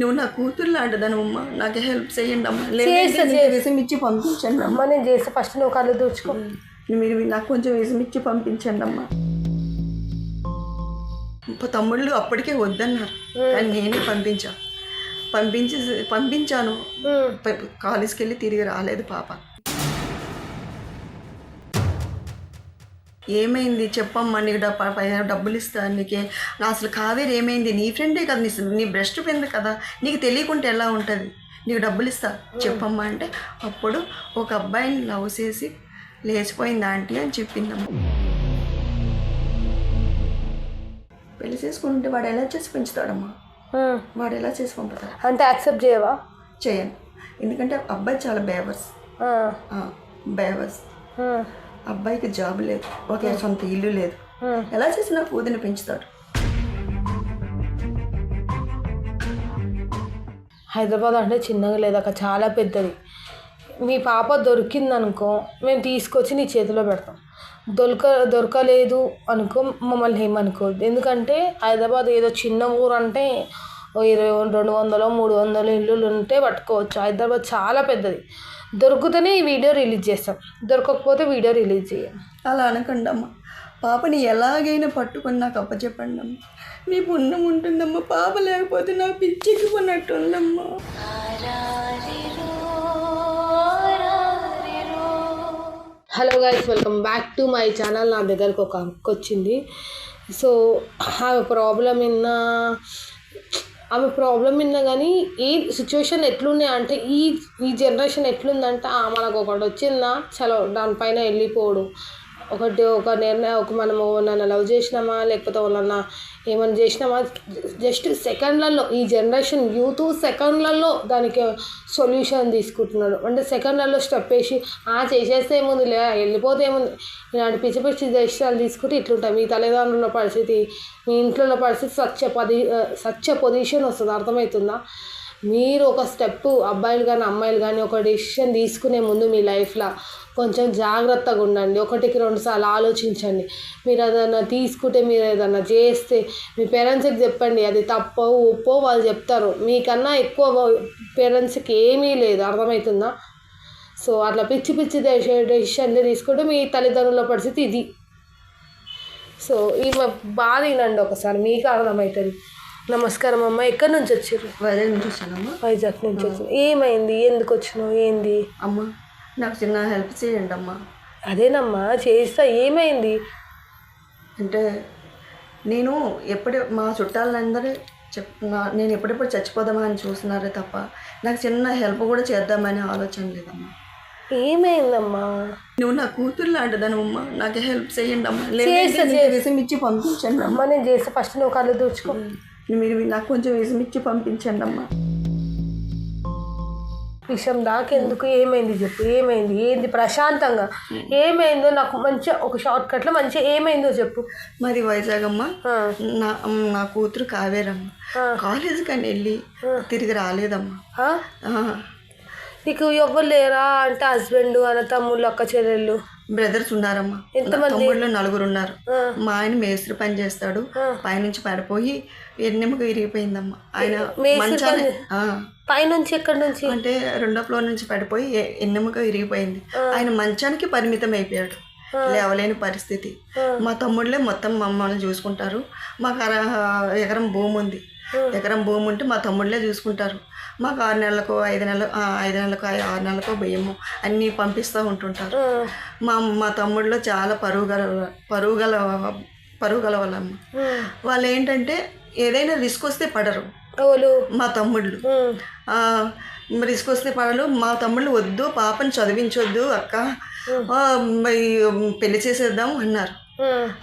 నువ్వు నా కూతురు లాంటిదనమ్మా నాకు హెల్ప్ చేయండి అమ్మా చేస్తా, లేదు విషం ఇచ్చి పంపించండి అమ్మా అమ్మ నేను చేస్తే. ఫస్ట్ నువ్వు కళ్ళు దూచుకో మీరు నాకు కొంచెం విషం ఇచ్చి పంపించండి అమ్మా మా తమ్ముళ్ళు అప్పటికే వద్దన్నారు. కానీ నేనే పంపించా. పంపించి పంపించాను. కాలేజ్కి వెళ్ళి తిరిగి రాలేదు పాప. ఏమైంది? చెప్పమ్మా నీకు డబ్బులు ఇస్తాను నీకే నా అసలు కావేరి ఏమైంది? నీ ఫ్రెండే కదా నీ నీ బెస్ట్ ఫ్రెండ్ కదా. నీకు తెలియకుంటే ఎలా ఉంటుంది? నీకు డబ్బులు ఇస్తా చెప్పమ్మా అంటే అప్పుడు ఒక అబ్బాయిని లవ్ చేసి లేచిపోయింది ఆంటీ అని చెప్పిందమ్మా. పెళ్ళి చేసుకుంటే వాడు ఎలా చేసి పెంచుతాడమ్మా. వాడు ఎలా చేసి పంపుతాడు? అంటే యాక్సెప్ట్ చేయవా? చేయను. ఎందుకంటే అబ్బాయి చాలా బేవర్స్. బేవర్స్. అబ్బాయికి జాబ్ లేదు ఒకే సొంత ఇల్లు లేదు. ఉమ్. ఎలా చేసినా కూతుని పెంచుతాడు. హైదరాబాద్ అంటే చిన్నగా లేదక్క చాలా పెద్దది. మీ పాప దొరికిందనుకో మేము తీసుకొచ్చి నీ చేతిలో పెడతాం. దొరక దొరకలేదు అనుకో మమ్మల్ని ఏమనుకోవద్దు. ఎందుకంటే హైదరాబాద్ ఏదో చిన్న ఊరు అంటే ఇరవై రెండు వందలు మూడు వందలు ఇల్లులు ఉంటే పట్టుకోవచ్చు. హైదరాబాద్ చాలా పెద్దది. దొరికితేనే ఈ వీడియో రిలీజ్ చేస్తాం. దొరకకపోతే వీడియో రిలీజ్ చేయం. అలా అనకండి అమ్మ పాపని ఎలాగైనా పట్టుకొని నాకు అప్పచెప్పండి అమ్మ మీ పుణ్యం ఉంటుందమ్మా. పాప లేకపోతే నా పిచ్చెక్కిపోయినట్టుందమ్మా hello guys welcome back to my channel నా దగ్గరకు ఒక అక్క వచ్చింది సో ఆమె ప్రాబ్లం విన్నా ఆమె ప్రాబ్లం విన్నా కానీ ఈ సిచ్యువేషన్ ఎట్లున్నాయి అంటే ఈ ఈ జనరేషన్ ఎట్లుందంటే ఆ, మనకు ఒకటి వచ్చిందా చలో దానిపైన వెళ్ళిపోడు. ఒకటి ఒక నిర్ణయం ఒక మనము నన్ను లవ్ చేసినామా లేకపోతే వాళ్ళన్న ఏమైనా చేసినామా? జస్ట్ సెకండ్లలో ఈ జనరేషన్ యూత్ సెకండ్లలో దానికి సొల్యూషన్ తీసుకుంటున్నారు అంటే సెకండ్లలో స్టెప్ వేసి ఆ చేసేస్తే ఏముంది లే వెళ్ళిపోతే ఏముంది? ఇలాంటి పిచ్చి పిచ్చి దేశాలు తీసుకుంటే ఇట్లుంటాయి. మీ తల్లిదండ్రుల పరిస్థితి మీ ఇంట్లో పరిస్థితి సత్య పది సత్య పొజిషన్ వస్తుంది. అర్థమవుతుందా? మీరు ఒక స్టెప్ అబ్బాయిలు కానీ అమ్మాయిలు కానీ ఒక డెసిషన్ తీసుకునే ముందు మీ లైఫ్లో కొంచెం జాగ్రత్తగా ఉండండి. ఒకటికి రెండు సార్లు ఆలోచించండి. మీరు ఏదైనా తీసుకుంటే మీరు ఏదైనా చేస్తే మీ పేరెంట్స్కి చెప్పండి. అది తప్పో ఒప్పో వాళ్ళు చెప్తారు. మీకన్నా ఎక్కువ పేరెంట్స్కి ఏమీ లేదు. అర్థమవుతుందా? సో అట్లా పిచ్చి పిచ్చి డెసిషన్లు తీసుకుంటే మీ తల్లిదండ్రుల పరిస్థితి ఇది. సో ఈమె బాధ వినండి ఒకసారి. మీకు అర్థమవుతుంది. నమస్కారం అమ్మ. ఎక్కడి నుంచి వచ్చారు? వదే చూసానమ్మా వైజాగ్ నుంచి వచ్చారు ఏమైంది? ఎందుకు వచ్చినావు? ఏంది? అమ్మ నాకు చిన్న హెల్ప్ చేయండి అమ్మా. అదేనమ్మా చేస్తా ఏమైంది? అంటే నేను ఎప్పుడే మా చుట్టాలందరూ చెప్ నేను ఎప్పుడెప్పుడు చచ్చిపోదామా అని చూస్తున్నారే తప్ప నాకు చిన్న హెల్ప్ కూడా చేద్దామనే ఆలోచన లేదమ్మా. ఏమైందమ్మా? నువ్వు నా కూతురు లాంటిదనమ్మా నాకు హెల్ప్ చేయండి అమ్మా. చేస్తా, లేదు విషం ఇచ్చి పంపించండి అమ్మా. నేను చేస్తే. ఫస్ట్ నువ్వు కళ్ళు దూచుకో మీరు నాకు కొంచెం విషం ఇచ్చి పంపించండి అమ్మా. విషయం దాకెందుకు ఏమైంది చెప్పు ఏమైంది? ఏంది ప్రశాంతంగా? ఏమైందో నాకు మంచిగా ఒక షార్ట్ కట్లో మంచిగా ఏమైందో చెప్పు. మరి వైజాగ్ అమ్మ నా నా కూతురు కావేరమ్మ. కాలేజీకి కానీ వెళ్ళి తిరిగి రాలేదమ్మా. నీకు ఎవ్వరు లేరా? అంటే హస్బెండ్ అన్న తమ్ముళ్ళు అక్క చెల్లెళ్ళు? బ్రదర్స్ ఉన్నారమ్మా? తమ్ముళ్ళు నలుగురు ఉన్నారు. మా ఆయన మేస్త్రి పని చేస్తాడు. పైనుంచి పడిపోయి ఎన్నెముక విరిగిపోయిందమ్మా. ఆయన మంచాన్ని పైనుంచి ఎక్కడి నుంచి అంటే రెండో ఫ్లోర్ నుంచి పడిపోయి ఎన్నెముక విరిగిపోయింది. ఆయన మంచానికి పరిమితం అయిపోయాడు. లేవలేని పరిస్థితి. మా తమ్ముళ్ళే మొత్తం మమ్మల్ని చూసుకుంటారు. మాకు ఎకరం భూమి ఉంది ఎకరం భూమి ఉంటే మా తమ్ముళ్ళే చూసుకుంటారు. మాకు ఆరు నెలలకు ఐదు నెలలు ఐదు నెలలకు ఆరు నెలలకు బియ్యము అన్నీ పంపిస్తూ ఉంటుంటారు. మా మా తమ్ముళ్ళు చాలా పరువు గల పరువు గల పరువు గల వాళ్ళమ్మ. వాళ్ళు ఏంటంటే ఏదైనా రిస్క్ వస్తే పడరు. మా తమ్ముళ్ళు. రిస్క్ వస్తే పడలు మా తమ్ముళ్ళు వద్దు పాపని చదివించొద్దు అక్క. పెళ్ళి చేసేద్దాం అన్నారు.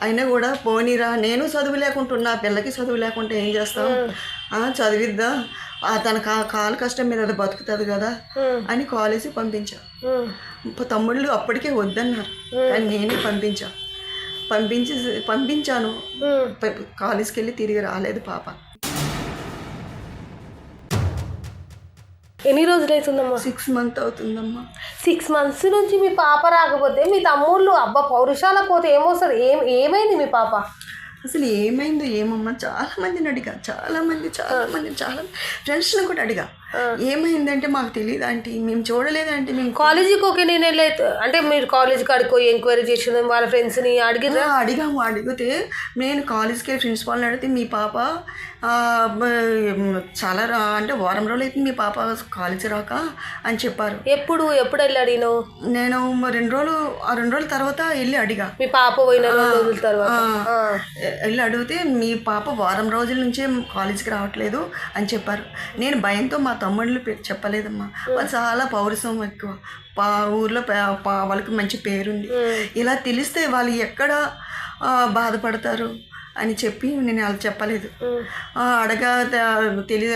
అయినా కూడా పోనీరా నేను చదువు లేకుంటున్నా పిల్లకి చదువు లేకుంటే ఏం చేస్తాం? ఆ, ఆ, తన కా కాలు కష్టం మీద అది బతుకుతుంది కదా అని కాలేజీ పంపించా. తమ్ముళ్ళు అప్పటికే వద్దన్నారు. కానీ నేనే పంపించా. పంపించి పంపించాను. కాలేజ్కి వెళ్ళి తిరిగి రాలేదు పాప. ఎన్ని రోజులు అవుతుందమ్మా సిక్స్ మంత్ అవుతుందమ్మా. సిక్స్ మంత్స్ నుంచి మీ పాప రాకపోతే మీ తమ్ముళ్ళు అబ్బా పౌరుషాల పోతే ఏమొస్తుంది ఏం ఏమైంది మీ పాప? అసలు ఏమైందో ఏమమ్మా? చాలా మందిని అడిగా చాలా మంది చాలా మంది చాలా ఫ్రెండ్స్ని కూడా అడిగా. ఏమైందంటే మాకు తెలియదు ఆంటీ మేము చూడలేదంటే మేము కాలేజీకి ఓకే నేను వెళ్ళే అంటే మీరు కాలేజ్ కాడికి పోయి ఎంక్వైరీ చేసిన వాళ్ళ ఫ్రెండ్స్ని అడిగిరా ఆ, అడిగాము. అడిగితే నేను కాలేజ్కి వెళ్ళి ప్రిన్సిపాల్ని అడిగితే మీ పాప చాలా రా- అంటే వారం రోజులు అయితే మీ పాప కాలేజీ రాక అని చెప్పారు. ఎప్పుడు ఎప్పుడు వెళ్ళి అడిగినావు? నేను రెండు రోజులు ఆ రెండు రోజుల తర్వాత వెళ్ళి అడిగా. మీ పాప పోయిన రోజుల తర్వాత. వెళ్ళి అడిగితే మీ పాప వారం రోజుల నుంచే కాలేజీకి రావట్లేదు అని చెప్పారు. నేను భయంతో మా తమ్ముళ్ళు చెప్పలేదమ్మా. వాళ్ళు చాలా పౌరుషం ఎక్కువ. పా ఊర్లో వాళ్ళకి మంచి పేరుంది. ఇలా తెలిస్తే వాళ్ళు ఎక్కడ బాధపడతారు? అని చెప్పి నేను వాళ్ళు చెప్పలేదు. ఆ, అడగా తెలి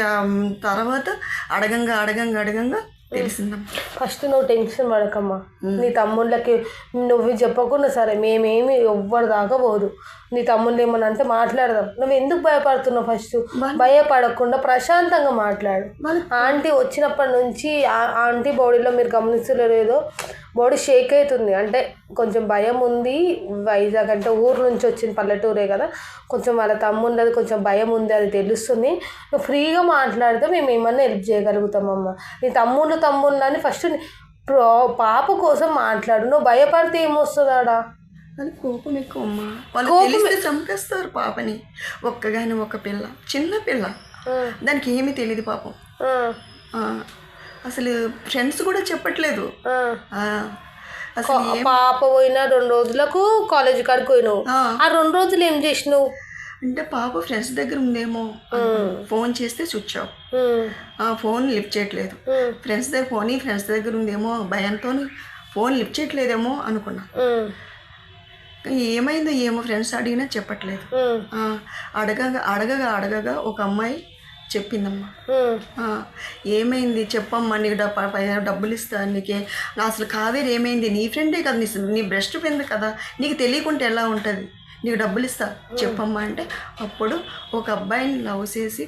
తర్వాత అడగంగా అడగంగా అడగంగా తెలిసిందమ్మా. ఫస్ట్ నువ్వు టెన్షన్ పడకమ్మా. నీ తమ్ముళ్ళకి నువ్వు చెప్పకుండా సరే మేమేమి ఎవ్వరు దాకా పోదు. నీ తమ్ముళ్ళు ఏమన్నా అంటే మాట్లాడదాం. నువ్వు ఎందుకు భయపడుతున్నావు ఫస్ట్? భయపడకుండా ప్రశాంతంగా మాట్లాడు. ఆంటీ వచ్చినప్పటి నుంచి ఆంటీ బాడీలో మీరు గమనించలేదో బాడీ షేక్ అవుతుంది. అంటే కొంచెం భయం ఉంది. వైజాగ్ అంటే ఊరు నుంచి వచ్చిన పల్లెటూరే కదా. కొంచెం వాళ్ళ తమ్ముండది కొంచెం భయం ఉంది అది తెలుస్తుంది. నువ్వు ఫ్రీగా మాట్లాడితే మేము ఏమన్నా హెల్ప్ చేయగలుగుతామమ్మా నీ తమ్ముళ్ళు తమ్ముళ్ళు అని ఫస్ట్ ప్రో- పాప కోసం మాట్లాడు. నువ్వు భయపడితే ఏమొస్తుందాడా? అది కోపం ఎక్కువ అమ్మా వాళ్ళు తెలిస్తే చంపేస్తారు పాపని. ఒక్కగాని ఒక పిల్ల చిన్న పిల్ల. దానికి ఏమీ తెలియదు పాపం. అసలు ఫ్రెండ్స్ కూడా చెప్పట్లేదు. అసలు పాప పోయిన రెండు రోజులకు కాలేజ్ కాడికి పోయినావు. ఆ, రెండు రోజులు ఏం చేసినావు? అంటే పాప ఫ్రెండ్స్ దగ్గర ఉందేమో. ఫోన్ చేస్తే స్విచ్ ఆఫ్. ఆ, ఫోన్ లిఫ్ట్ చేయట్లేదు. ఫ్రెండ్స్ దగ్గర ఫోన్ ఫ్రెండ్స్ దగ్గర ఉందేమో భయంతో ఫోన్ లిఫ్ట్ చేయట్లేదేమో అనుకున్నా. ఏమైందో ఏమో ఫ్రెండ్స్ అడిగినా చెప్పట్లేదు. అడగగా అడగగా అడగగా ఒక అమ్మాయి చెప్పిందమ్మా. ఏమైంది? చెప్పమ్మా నీకు డబ్బులు ఇస్తా నీకే నా అసలు కావేరి ఏమైంది? నీ ఫ్రెండే కదా నీ నీ బెస్ట్ ఫ్రెండ్ కదా. నీకు తెలియకుంటే ఎలా ఉంటుంది? నీకు డబ్బులు ఇస్తా చెప్పమ్మా అంటే అప్పుడు ఒక అబ్బాయిని లవ్ చేసి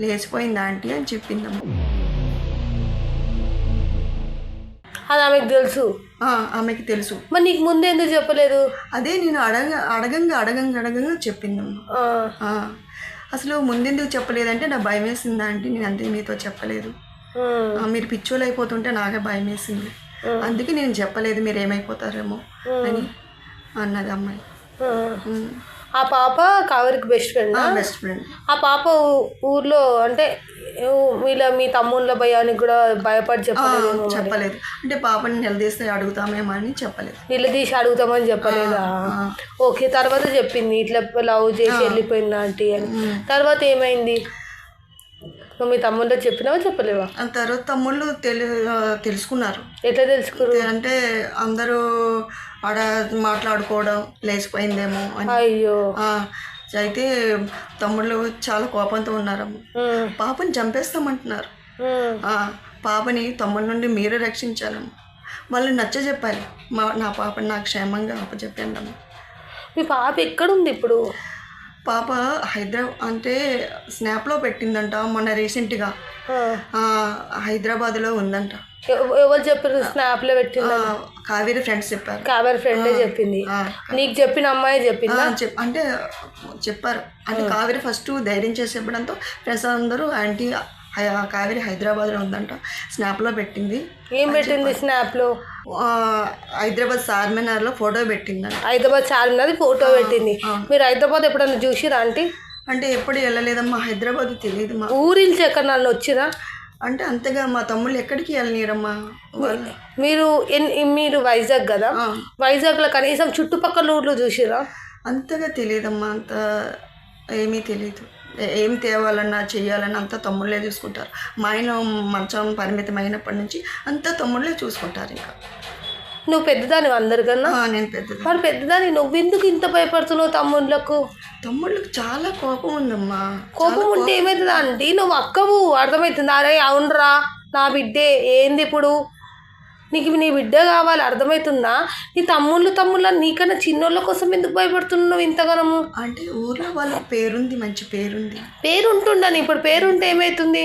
లేచిపోయింది ఆంటీ అని చెప్పిందమ్మా. అది ఆమెకు తెలుసు. ఆమెకి తెలుసు. మరి నీకు ముందే ఎందుకు చెప్పలేదు? అదే నేను అడగ అడగంగా అడగంగా అడగంగా ఆ, అసలు ముందెందుకు చెప్పలేదంటే నా భయం వేసిందా అంటే నేను అంతే మీతో చెప్పలేదు. మీరు పిచ్చోలు అయిపోతుంటే నాకే భయం వేసింది. అందుకే నేను చెప్పలేదు మీరు ఏమైపోతారేమో అని అన్నది అమ్మాయి. ఆ. పాప కావేరికి బెస్ట్ ఫ్రెండ్ బెస్ట్ ఫ్రెండ్ ఆ పాప ఊర్లో అంటే వీళ్ళ మీ తమ్ముళ్ళ భయానికి కూడా భయపడి చెప్పలేదు చెప్పలేదు. అంటే పాపని నిలదీస్తే అడుగుతామేమో అని చెప్పలేదు నిలదీసి అడుగుతామని చెప్పలేదా? ఓకే తర్వాత చెప్పింది ఇట్లా లవ్ చేసి వెళ్ళిపోయింది ఆంటీ అని. తర్వాత ఏమైంది? మీ తమ్ముళ్ళతో చెప్పినావా చెప్పలేవా? తర్వాత తమ్ముళ్ళు తెలి తెలుసుకున్నారు. ఎట్లా తెలుసుకురు? అంటే అందరూ ఆడ మాట్లాడుకోవడం లేచిపోయిందేమో అయ్యో. అయితే తమ్ముళ్ళు చాలా కోపంతో ఉన్నారమ్మ. పాపని చంపేస్తామంటున్నారు. పాపని తమ్ముళ్ళ నుండి మీరే రక్షించాలమ్మ. వాళ్ళు నచ్చ చెప్పాలి. మా నా పాపని నాకు క్షేమంగా అప్పచెప్పండి అమ్మ. మీ పాప ఎక్కడుంది ఇప్పుడు? పాప హైదరాబాద్ అంటే స్నాప్లో పెట్టిందంట మొన్న రీసెంట్గా. హైదరాబాద్లో ఉందంట. ఎవ- ఎవరు చెప్పారు స్నాప్లో పెట్టింది ఆ, కావేరి ఫ్రెండ్స్ చెప్పారు. కాబరి ఫ్రెండే చెప్పింది. నీకు చెప్పిన అమ్మాయి చెప్పింది? అంటే చెప్పారు. అంటే కావేరి ఫస్ట్ ధైర్యం చేసేప్పడంతో ఫ్రెండ్స్ అందరూ ఆంటీ కావేరి హైదరాబాద్లో ఉందంట. స్నాప్లో పెట్టింది. ఏం పెట్టింది స్నాప్లో? హైదరాబాద్ చార్మినార్లో ఫోటో పెట్టిందంట. హైదరాబాద్ చార్మినార్ ఫోటో పెట్టింది. మీరు హైదరాబాద్ ఎప్పుడన్నా చూసిరా ఆంటీ? అంటే ఎప్పుడు వెళ్ళలేదమ్మా హైదరాబాద్ తెలియదు మా ఊరిల్చి ఎక్కడ నన్ను వచ్చిరా? అంటే అంతగా మా తమ్ముళ్ళు ఎక్కడికి వెళ్ళనీరమ్మా వాళ్ళు మీరు మీరు వైజాగ్ కదా? వైజాగ్లో కనీసం చుట్టుపక్కల ఊర్లు చూసిరా? అంతగా తెలియదమ్మా అంత ఏమీ తెలియదు ఏ- తేవాలన్నా చెయ్యాలన్నా అంతా తమ్ముళ్ళే చూసుకుంటారు. మా ఆయన మంచం పరిమితం అయినప్పటి నుంచి అంతా తమ్ముళ్ళే చూసుకుంటారు ఇంకా. నువ్వు పెద్దదాని అందరికన్నా? నేను పెద్దది మరి పెద్దదాని నువ్వెందుకు ఇంత భయపడుతున్నావు తమ్ముళ్ళకు? తమ్ముళ్ళకి చాలా కోపం ఉందమ్మా. కోపం ఉంటే ఏమవుతుంది ఆంటీ నువ్వు అక్కవు అర్థమవుతుంది. అరే అవునరా నా బిడ్డే ఏంది ఇప్పుడు? నీకు నీ బిడ్డ కావాలి అర్థమవుతుందా? నీ తమ్ముళ్ళు తమ్ముళ్ళ నీకన్నా చిన్నోళ్ళ కోసం ఎందుకు భయపడుతున్నావు ఇంతగానము? అంటే ఊర్లో వాళ్ళకి పేరుంది మంచి పేరుంది. పేరు ఉంటుండని ఇప్పుడు పేరు ఉంటే ఏమవుతుంది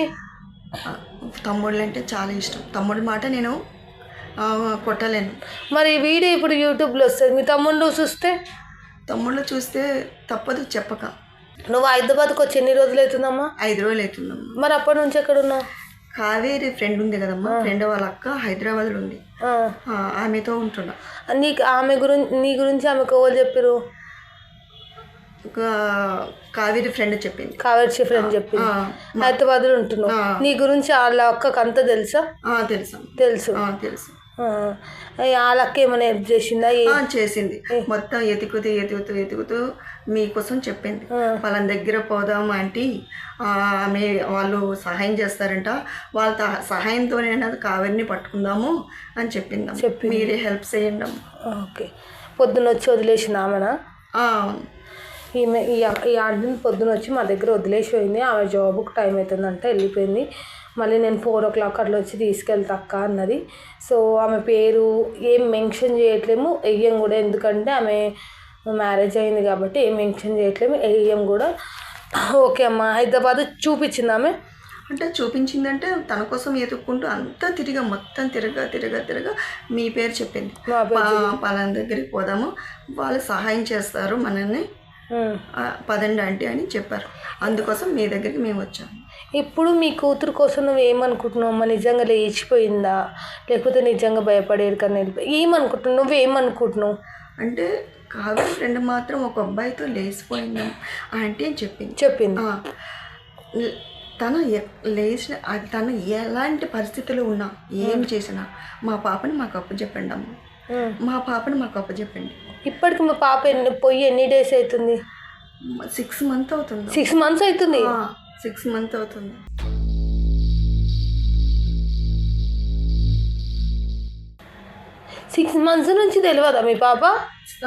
తమ్ముళ్ళు అంటే చాలా ఇష్టం. తమ్ముడి మాట నేను కొట్టలేను. మరి వీడియో ఇప్పుడు యూట్యూబ్లో వస్తుంది మీ తమ్ముళ్ళు చూస్తే? తమ్ముళ్ళు చూస్తే తప్పదు చెప్పక. నువ్వు హైదరాబాద్కి వచ్చి ఎన్ని రోజులు అవుతుందమ్మా? ఐదు రోజులు అవుతుందమ్మా. మరి అప్పటి నుంచి ఎక్కడ ఉన్నావు కావేరి ఫ్రెండ్ ఉంది కదమ్మా ఫ్రెండ్ వాళ్ళ అక్క హైదరాబాద్లో ఉంది. ఆ. ఆ, ఆమెతో ఉంటున్నా. నీకు ఆమె గురించి నీ గురించి ఆమెకు ఎవరు చెప్పారు ఒక కావేరి ఫ్రెండ్ చెప్పింది. కావేర్చి ఫ్రెండ్ చెప్పింది. ఆ, హైదరాబాద్లో ఉంటున్నావు. ఆ. నీ గురించి వాళ్ళ అక్కకు అంతా తెలుసా? తెలుసు తెలుసు. తెలుసు. ఆ. వాళ్ళ అక్క ఏమైనా హెల్ప్ చేసిందా? చేసింది. మొత్తం ఎతుకుతూ ఎతుకుతూ ఎతుకుతూ మీకోసం చెప్పింది. వాళ్ళ దగ్గర పోదాం ఆంటీ. ఆమె వాళ్ళు సహాయం చేస్తారంట. వాళ్ళ సహాయంతోనే కావేరిని పట్టుకుందాము అని చెప్పింది చెప్పింది. మీరే హెల్ప్ చేయండి. ఓకే. పొద్దున్న వచ్చి వదిలేసిన ఆమెనా? ఈమె ఈ ఆంటీని పొద్దున వచ్చి మా దగ్గర వదిలేసి పోయింది. ఆమె జాబ్కి టైం అవుతుందంటే వెళ్ళిపోయింది. మళ్ళీ నేను ఫోర్ ఓ క్లాక్ అట్లా వచ్చి తీసుకెళ్తా అక్క అన్నది. సో ఆమె పేరు ఏం మెన్షన్ చేయట్లేము వెయ్యం కూడా ఎందుకంటే ఆమె మ్యారేజ్ అయింది కాబట్టి ఏం మెన్షన్ చేయట్లేము వెయ్యం కూడా ఓకే అమ్మ. హైదరాబాద్ చూపించింది ఆమె? అంటే చూపించిందంటే తన కోసం ఎతుక్కుంటూ అంతా తిరిగా మొత్తం తిరగా తిరగా తిరగా మీ పేరు చెప్పింది. పలానా దగ్గరికి పోదాము. వాళ్ళు సహాయం చేస్తారు మనల్ని. పదండి ఆంటీ అని చెప్పారు. అందుకోసం మీ దగ్గరికి మేము వచ్చాము ఇప్పుడు మీ కూతురు కోసం నువ్వు ఏమనుకుంటున్నావు అమ్మ నిజంగా లేచిపోయిందా? లేకపోతే నిజంగా భయపడేది కానీ వెళ్ళిపోయి ఏమనుకుంటున్నావు? నువ్వేమనుకుంటున్నావు అంటే కావేరి ఫ్రెండ్ మాత్రం ఒక అబ్బాయితో లేచిపోయిందాం. ఆంటీ అని చెప్పింది. చెప్పింది. తను లేచిన తను ఎలాంటి పరిస్థితుల్లో ఉన్నా ఏం చేసినా మా పాపని మాకు అప్పు చెప్పండి అమ్మ. మా పాపని మాకు అప్పు చెప్పండి ఇప్పటికి మా పాప ఎన్ని పోయి ఎన్ని డేస్ అవుతుంది? సిక్స్ మంత్ అవుతుంది. సిక్స్ మంత్స్ అవుతుంది? సిక్స్ మంత్ అవుతుంది. సిక్స్ మంత్స్ నుంచి తెలియదా మీ పాప?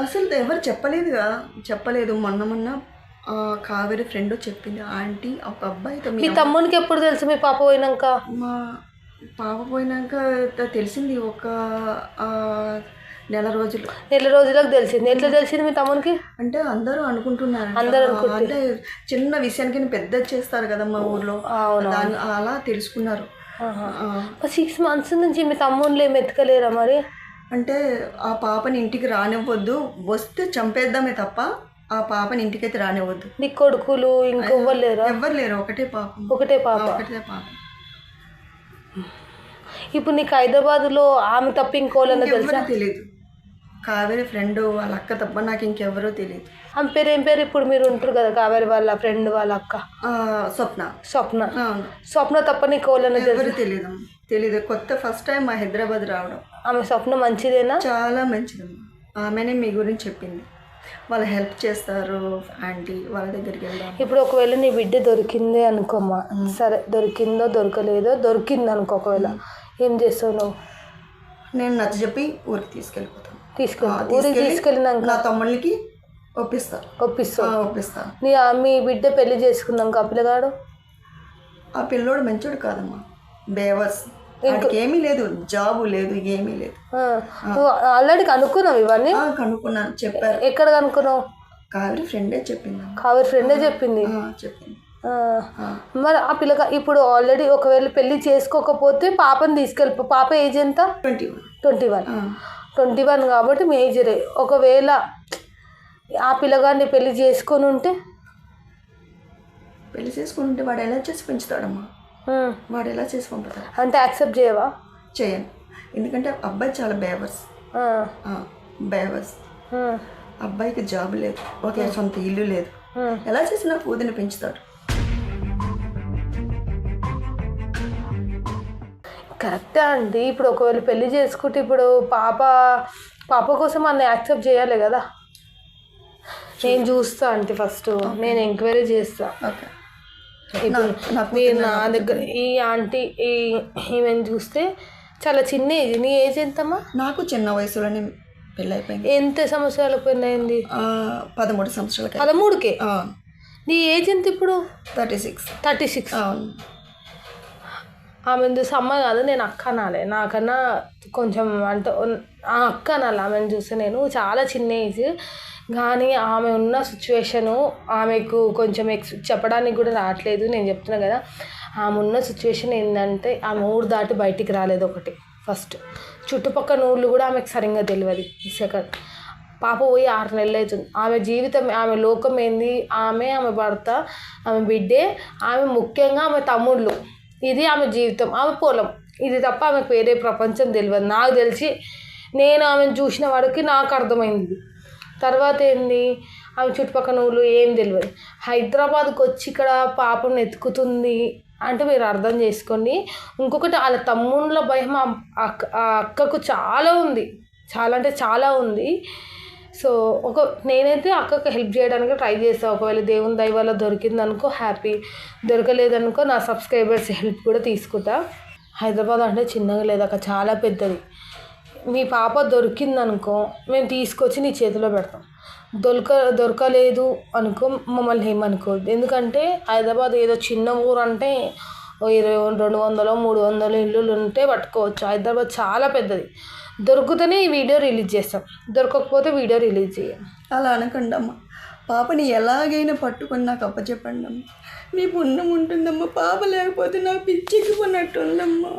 అసలు ఎవరు చెప్పలేదుగా చెప్పలేదు. మొన్న మొన్న కావేరి ఫ్రెండ్ చెప్పింది. ఆంటీ ఒక అబ్బాయితో మీ తమ్మునికి ఎప్పుడు తెలుసు మీ పాప పోయినాక? మా పాప పోయినాక తెలిసింది ఒక నెల రోజులు. నెల రోజులకు తెలిసింది. ఎట్లా తెలిసింది మీ తమ్మునికి? అంటే అందరూ అనుకుంటున్నారు అందరూ అంటే చిన్న విషయానికి పెద్ద చేస్తారు కదా మా ఊర్లో. అలా తెలుసుకున్నారు. సిక్స్ మంత్స్ నుంచి మీ తమ్ముళ్ళు ఏమి ఎత్తుకలేరా మరి? అంటే ఆ పాపని ఇంటికి రానివ్వద్దు. వస్తే చంపేద్దామే తప్ప ఆ పాపని ఇంటికైతే రానివ్వద్దు. నీ కొడుకులు ఇంకొవ్వరు లేరా? ఎవ్వరు లేరు. ఒకటే పాపం. ఒకటే పాప. ఒకటే పాపం. ఇప్పుడు నీకు హైదరాబాద్లో ఆమె తప్ప ఇంకోళ్ళని తెలుసా? తెలియదు. కావేరి ఫ్రెండ్ వాళ్ళ అక్క తప్ప నాకు ఇంకెవరో తెలియదు. ఆమె పేరు ఏం పేరు ఇప్పుడు మీరు ఉంటారు కదా కావేరి వాళ్ళ ఫ్రెండ్ వాళ్ళ అక్క? స్వప్న. స్వప్న. స్వప్న తప్ప నీకు వాళ్ళని తెలుసు? తెలియదు. తెలీదు కొత్త ఫస్ట్ టైం మా హైదరాబాద్ రావడం. ఆమె స్వప్న మంచిదేనా? చాలా మంచిదమ్మా ఆమెనే మీ గురించి చెప్పింది. వాళ్ళు హెల్ప్ చేస్తారు ఆంటీ వాళ్ళ దగ్గరికి వెళ్దాం. ఇప్పుడు ఒకవేళ నీ బిడ్డ దొరికింది అనుకోమ్మా. సరే దొరికిందో దొరకలేదో దొరికింది అనుకో ఒకవేళ. ఏం చేస్తావు నువ్వు? నేను నచ్చ చెప్పి ఊరికి తీసుకెళ్ళిపోతాను. తీసుకెళ్తా ఆ, ఊరికి తీసుకెళ్ళి తీసుకెళ్ళినాక? నా తమ్ముళ్ళకి ఒప్పిస్తారు ఒప్పిస్తావు? ఆ, ఒప్పిస్తాను. నీ మీ బిడ్డ పెళ్ళి చేసుకున్నాక ఆ పిల్లగాడు? ఆ పిల్లోడు మంచోడు కాదమ్మా. బేవర్స్. ఏమీ లేదు జాబు లేదు ఏమీ లేదు. ఆల్రెడీ కనుక్కున్నావు ఇవన్నీ? కనుక్కున్నాను చెప్పారు. ఎక్కడ కనుక్కున్నావు? కావేరి ఫ్రెండే చెప్పింది. కావేరి ఫ్రెండే చెప్పింది? చెప్పింది. మరి ఆ పిల్లగా ఇప్పుడు ఆల్రెడీ ఒకవేళ పెళ్ళి చేసుకోకపోతే పాపని తీసుకెళ్ళిపో పాప ఏజ్ ఎంత? Twenty one. Twenty one. Twenty one కాబట్టి మేజరే ఒకవేళ ఆ పిల్లగాన్ని పెళ్ళి చేసుకొని ఉంటే? పెళ్ళి చేసుకుంటే వాడు ఎలా చేసి పెంచుతాడమ్మా? వాడు ఎలా చేసి పంపుతాడు అంటే యాక్సెప్ట్ చేయవా? చేయను. ఎందుకంటే అబ్బాయి చాలా బేవర్స్ బేవర్స్ అబ్బాయికి జాబ్ లేదు. ఒక సొంత ఇల్లు లేదు. ఎలా చేసినా కూతుని పెంచుతాడు. కరెక్టే అండి. ఇప్పుడు ఒకవేళ పెళ్ళి చేసుకుంటే ఇప్పుడు పాప పాప కోసం అన్న యాక్సెప్ట్ చేయాలి కదా? నేను చూస్తా అంటే ఫస్ట్ నేను ఎంక్వైరీ చేస్తా. ఓకే. మీరు నా దగ్గర ఈ ఆంటీ ఈ ఈమెను చూస్తే చాలా చిన్న ఏజ్. నీ ఏజ్ ఎంతమ్మా? నాకు చిన్న వయసులోనే పెళ్ళి అయిపోయింది ఎంత సంవత్సరాల పెళ్ళయింది? పదమూడు సంవత్సరాలకి. పదమూడుకే? నీ ఏజ్ ఎంత ఇప్పుడు? Thirty six. Thirty six. అవును. ఆమె చూసి అమ్మ కాదు నేను అక్క అనాలి నాకన్నా కొంచెం అంటే ఆ అక్క అనాలి ఆమెను చూస్తే నేను. చాలా చిన్న ఏజ్. కానీ ఆమె ఉన్న సిచ్యువేషను ఆమెకు కొంచెం ఎక్స్ చెప్పడానికి కూడా రావట్లేదు. నేను చెప్తున్నా కదా ఆమె ఉన్న సిచ్యువేషన్ ఏంటంటే ఆమె ఊరు దాటి బయటికి రాలేదు ఒకటి. ఫస్ట్ చుట్టుపక్కల ఊళ్ళు కూడా ఆమెకు సరిగ్గా తెలియదు సెకండ్ పాప పోయి ఆరు నెలలు అవుతుంది. ఆమె జీవితం ఆమె లోకం ఏంది? ఆమె ఆమె భర్త ఆమె బిడ్డే ఆమె ముఖ్యంగా ఆమె తమ్ముళ్ళు. ఇది ఆమె జీవితం ఆమె పొలం. ఇది తప్ప ఆమెకు వేరే ప్రపంచం తెలియదు నాకు తెలిసి నేను ఆమెను చూసిన వాడికి నాకు అర్థమైంది. తర్వాత ఏంది? ఆమె చుట్టుపక్కల ఊళ్ళు ఏం తెలియదు హైదరాబాద్కి వచ్చి ఇక్కడ పాపం ఎత్తుకుతుంది అంటే మీరు అర్థం చేసుకోండి. ఇంకొకటి వాళ్ళ తమ్ముళ్ళ భయం ఆ అక్క ఆ అక్కకు చాలా ఉంది. చాలా అంటే చాలా ఉంది. సో ఒక నేనైతే అక్కకు హెల్ప్ చేయడానికి ట్రై చేస్తాను ఒకవేళ దేవుని దయ వల్ల దొరికిందనుకో హ్యాపీ. దొరకలేదనుకో నా సబ్స్క్రైబర్స్ హెల్ప్ కూడా తీసుకుంటా. హైదరాబాద్ అంటే చిన్నగా లేదు అక్క చాలా పెద్దది. మీ పాప దొరికిందనుకో మేము తీసుకొచ్చి నీ చేతిలో పెడతాం. దొరక దొరకలేదు అనుకో మమ్మల్ని ఏమనుకోవద్దు. ఎందుకంటే హైదరాబాద్ ఏదో చిన్న ఊరు అంటే ఇరవై రెండు వందలు మూడు వందలు ఇల్లులు ఉంటే పట్టుకోవచ్చు. హైదరాబాద్ చాలా పెద్దది. దొరికితేనే ఈ వీడియో రిలీజ్ చేస్తాం. దొరకకపోతే వీడియో రిలీజ్ చేయం. అలా అనకండి అమ్మ పాపని ఎలాగైనా పట్టుకొని నాకు అప్పచెప్పండి అమ్మ మీ పుణ్యం ఉంటుందమ్మా. పాప లేకపోతే నా పిచ్చెక్కిపోయినట్టుందమ్మా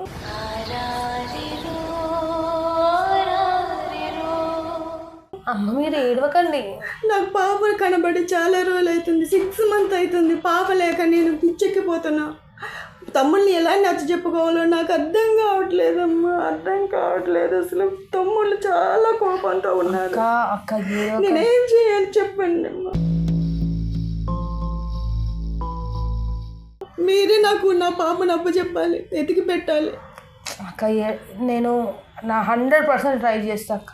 అమ్మ మీరు ఏడవకండి. నాకు పాప కనబడి చాలా రోజులు అవుతుంది సిక్స్ మంత్ అవుతుంది. పాప లేక నేను పిచ్చెక్కిపోతున్నా. తమ్ముళ్ళని ఎలా నచ్చ చెప్పుకోవాలో నాకు అర్థం కావట్లేదమ్మా అర్థం కావట్లేదు అసలు. తమ్ముళ్ళు చాలా కోపంతో ఉన్నారు. నేనేం చేయాలి చెప్పండి అమ్మా. మీరే నాకు నా పాపను అప్పచెప్పాలి ఎతికి పెట్టాలి. అక్క నేను నా హండ్రెడ్ పర్సెంట్ ట్రై చేస్తా అక్క.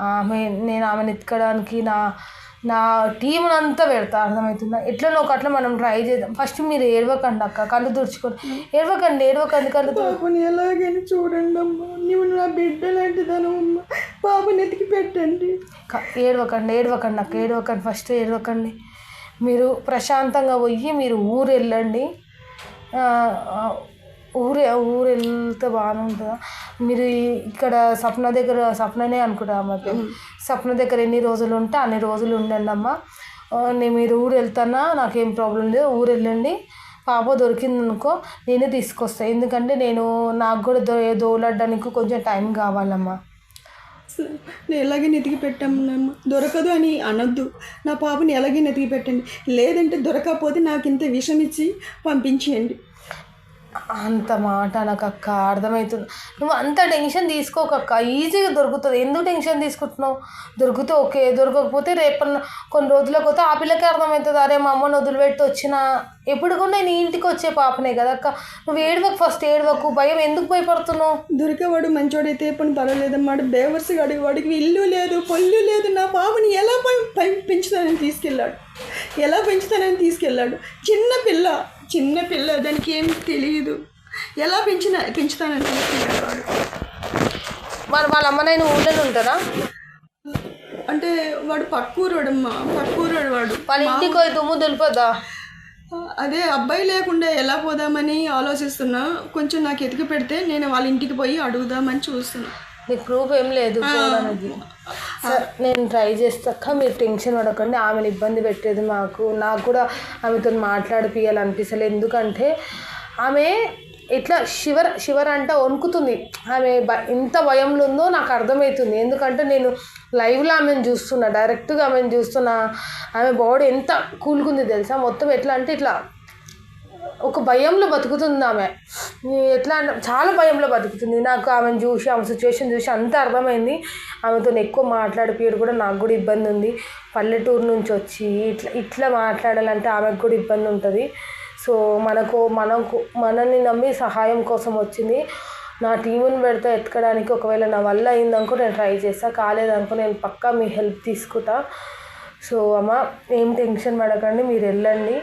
ఆమె నేను ఆమెను ఎత్తుకోవడానికి నా నా టీంని అంతా పెడతా అర్థమవుతుందా? ఎట్లనో ఒక అట్లా మనం ట్రై చేద్దాం. ఫస్ట్ మీరు ఏడవకండి అక్క కళ్ళు తుడుచుకోండి ఏడవకండి ఏడవకండి కళ్ళు పాపని ఎలాగైనా చూడండి అమ్మా. నువ్వు నా బిడ్డ లాంటిదను అమ్మా. పాపని ఎతికి పెట్టండి. ఏడవకండి ఏడవకండి అక్క ఏడవకండి ఫస్ట్ ఏడవకండి. మీరు ప్రశాంతంగా పోయి మీరు ఊరు వెళ్ళండి ఊరు ఊరు వెళ్తే బాగానే ఉంటుందా? మీరు ఇక్కడ సప్న దగ్గర సప్ననే అనుకుంటా అమ్మ. సప్న దగ్గర ఎన్ని రోజులు ఉంటే? అన్ని రోజులు ఉండండి అమ్మ. నేను మీరు ఊరు వెళ్తానా నాకేం ప్రాబ్లం లేదు. ఊరు వెళ్ళండి. పాప దొరికింది అనుకో నేనే తీసుకొస్తాను ఎందుకంటే నేను నాకు కూడా దో దోలాడడానికి కొంచెం టైం కావాలమ్మా. నేను ఎలాగైనా ఎతికి పెట్టామన్నమ్మ దొరకదు అని అనొద్దు. నా పాపని ఎలాగైనా ఎతికి పెట్టండి. లేదంటే దొరకకపోతే నాకు ఇంత విషం ఇచ్చి పంపించేయండి. అంత మాట నాకు అక్క అర్థమవుతుంది నువ్వు అంత టెన్షన్ తీసుకోకక్క ఈజీగా దొరుకుతుంది. ఎందుకు టెన్షన్ తీసుకుంటున్నావు? దొరికితే ఓకే దొరకకపోతే రేపు కొన్ని రోజులకు పోతే ఆ పిల్లకి అర్థమవుతుంది. అరే మా అమ్మని వదిలిపెట్టి వచ్చిన ఎప్పుడు కూడా నేను ఇంటికి వచ్చే పాపనే కదా అక్క నువ్వు ఏడవకు ఫస్ట్ ఏడవకు. భయం ఎందుకు భయపడుతున్నావు? దొరికేవాడు మంచోడైతే పని పర్వాలేదన్నమాట వాడు బేవర్స్ వాడికి ఇల్లు లేదు పొల్లు లేదు. నా పాపని ఎలా పెంచుతానని తీసుకెళ్ళాడు. ఎలా పెంచుతానని తీసుకెళ్ళాడు. చిన్న పిల్ల. చిన్న పిల్ల దానికి ఏం తెలియదు ఎలా పెంచిన పెంచుతానని మరి వాళ్ళ అమ్మనైనా ఊళ్ళో ఉంటారా? అంటే వాడు పక్కూరోడమ్మా పక్కూరోడు వాడు. వాళ్ళ ఇంటికి పోయి దుమ్ము దులిపోద్దా? అదే అబ్బాయి లేకుండా ఎలా పోదామని ఆలోచిస్తున్నా. కొంచెం నాకు ఎతికి పెడితే నేను వాళ్ళ ఇంటికి పోయి అడుగుదామని చూస్తున్నా. నీకు ప్రూఫ్ ఏం లేదు పోవడానికి నేను ట్రై చేస్తాక మీరు టెన్షన్ పడకండి. ఆమెను ఇబ్బంది పెట్టేది మాకు. నాకు కూడా ఆమెతో మాట్లాడిపియాలనిపిస్తలేదు ఎందుకంటే ఆమె ఇట్లా శివర్ శివర్ అంటే వణుకుతుంది. ఆమె ఎంత భయంలో ఉందో నాకు అర్థమవుతుంది ఎందుకంటే నేను లైవ్లో ఆమెను చూస్తున్నా. డైరెక్ట్గా ఆమెను చూస్తున్నా. ఆమె బాడీ ఎంత కూలుకుంది తెలుసా? మొత్తం ఎట్లా అంటే ఇట్లా ఒక భయంలో బతుకుతుంది ఆమె ఎట్లా చాలా భయంలో బతుకుతుంది. నాకు ఆమెను చూసి ఆమె సిచ్యువేషన్ చూసి అంత అర్థమైంది. ఆమెతో ఎక్కువ మాట్లాడిపోయాడు కూడా నాకు కూడా ఇబ్బంది ఉంది పల్లెటూరు నుంచి వచ్చి ఇట్లా ఇట్లా మాట్లాడాలంటే ఆమెకు కూడా ఇబ్బంది ఉంటుంది సో మనకు మనకు మనల్ని నమ్మి సహాయం కోసం వచ్చింది. నా టీముని పెడితే ఎత్తుకడానికి ఒకవేళ నా వల్ల అయిందనుకో నేను ట్రై చేస్తా. కాలేదనుకో నేను పక్కా మీ హెల్ప్ తీసుకుంటా. సో అమ్మ ఏం టెన్షన్ పడకండి. మీరు వెళ్ళండి.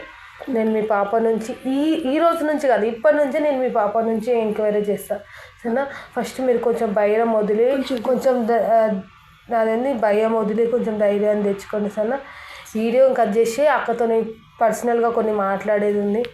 నేను మీ పాప నుంచి ఈ ఈ రోజు నుంచి కాదు ఇప్పటి నుంచే నేను మీ పాప నుంచి ఎంక్వైరీ చేస్తాను సరేనా? ఫస్ట్ మీరు కొంచెం భయం వదిలి కొంచెం. ద- ఆ, అదేంది భయం వదిలి కొంచెం ధైర్యాన్ని తెచ్చుకోండి సరేనా? వీడియో కట్ చేసి అక్కతో పర్సనల్గా కొన్ని మాట్లాడేది ఉంది.